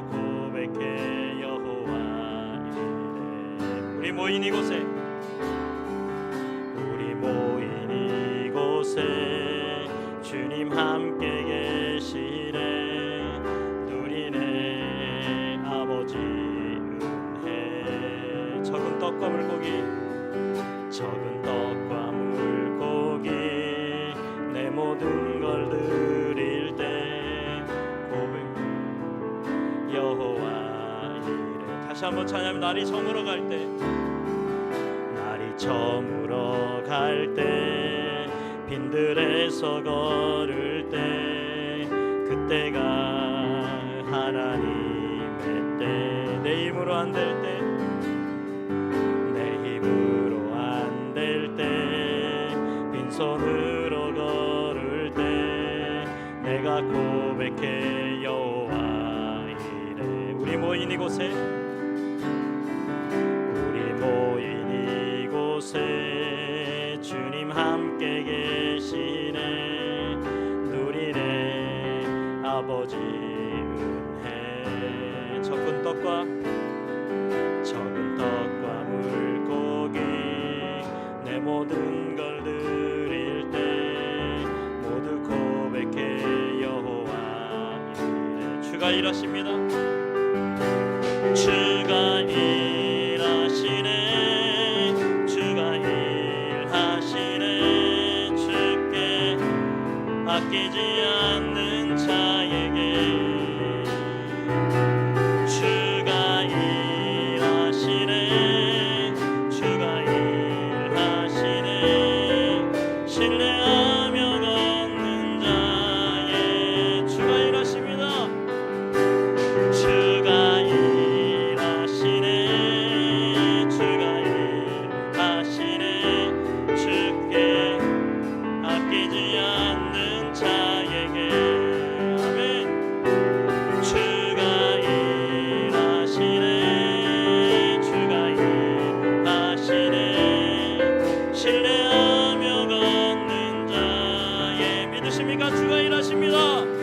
고백해 여호와 이래 우리 모인 이곳에. 우리 모인 이곳에 주님 함께 계시네. 누리네 아버지 은혜. 적은 떡과 물고기 적은 떡과 물고기. 내 모든 다시 한번 찬양하면 날이 저물어 갈 때 날이 저물어 갈 때 빈들에서 걸을 때 그때가 하나님의 때. 내 힘으로 안 될 때 내 힘으로 안 될 때 빈손으로 걸을 때 내가 고백해 여호와 이래. 우리 모인 이곳에 적은 떡과 적은 떡과 물고기 내 모든 걸 드릴 때 모두 고백해 여호와 이래 주가 일하십니다. 주가 일하시네. 주가 일하시네. 주께 아끼지 않는 자에게 믿으십니까 주가 일하십니다